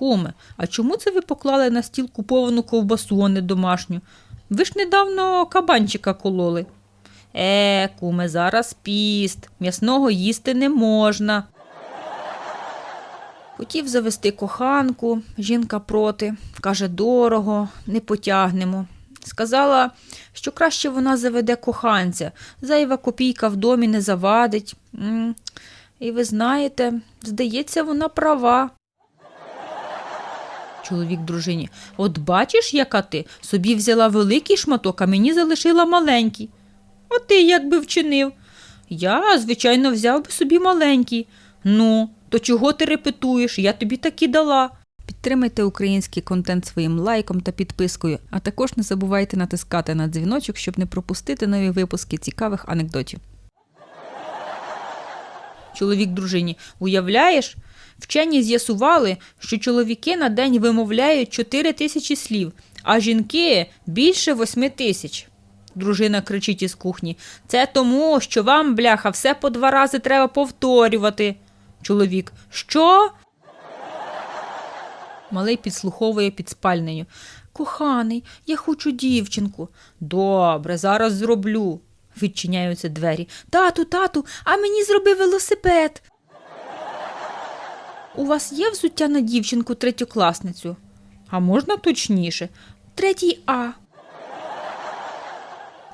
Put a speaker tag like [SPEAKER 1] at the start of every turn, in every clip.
[SPEAKER 1] Куме, а чому це ви поклали на стіл куповану ковбасу, а не домашню? Ви ж недавно кабанчика кололи. Е, куме, зараз піст, м'ясного їсти не можна. Хотів завести коханку, жінка проти. Каже, дорого, не потягнемо. Сказала, що краще вона заведе коханця, зайва копійка в домі не завадить. М, І ви знаєте, здається, вона права. Чоловік дружині. От бачиш, яка ти? Собі взяла великий шматок, а мені залишила маленький. А ти як би вчинив? Я, звичайно, взяв би собі маленький. Ну, то чого ти репетуєш? Я тобі таки дала. Підтримайте український контент своїм лайком та підпискою, а також не забувайте натискати на дзвіночок, щоб не пропустити нові випуски цікавих анекдотів. Чоловік дружині, уявляєш? Вчені з'ясували, що чоловіки на день вимовляють 4 тисячі слів, а жінки більше 8 тисяч. Дружина кричить із кухні. Це тому, що вам, бляха, все по два рази треба повторювати. Чоловік. Що? Малий підслуховує під спальнею. Коханий, я хочу дівчинку. Добре, зараз зроблю. Відчиняються двері. Тату, тату, а мені зроби велосипед. У вас є взуття на дівчинку третьокласницю? А можна точніше? Третій А.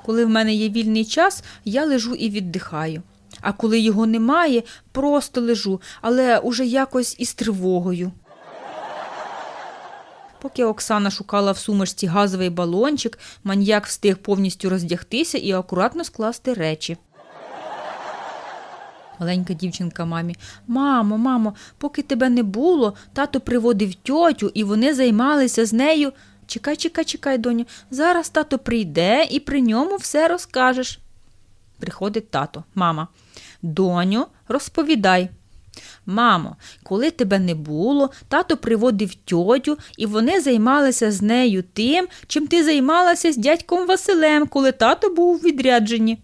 [SPEAKER 1] Коли в мене є вільний час, я лежу і віддихаю. А коли його немає, просто лежу, але уже якось із тривогою. Поки Оксана шукала в сумочці газовий балончик, маньяк встиг повністю роздягтися і акуратно скласти речі. Маленька дівчинка мамі. Мамо, мамо, поки тебе не було, тато приводив тьотю, і вони займалися з нею. Чекай, чекай, чекай, доню. Зараз тато прийде і при ньому все розкажеш. Приходить тато, мама. Доню, розповідай. Мамо, коли тебе не було, тато приводив тьотю, і вони займалися з нею тим, чим ти займалася з дядьком Василем, коли тато був у відрядженні.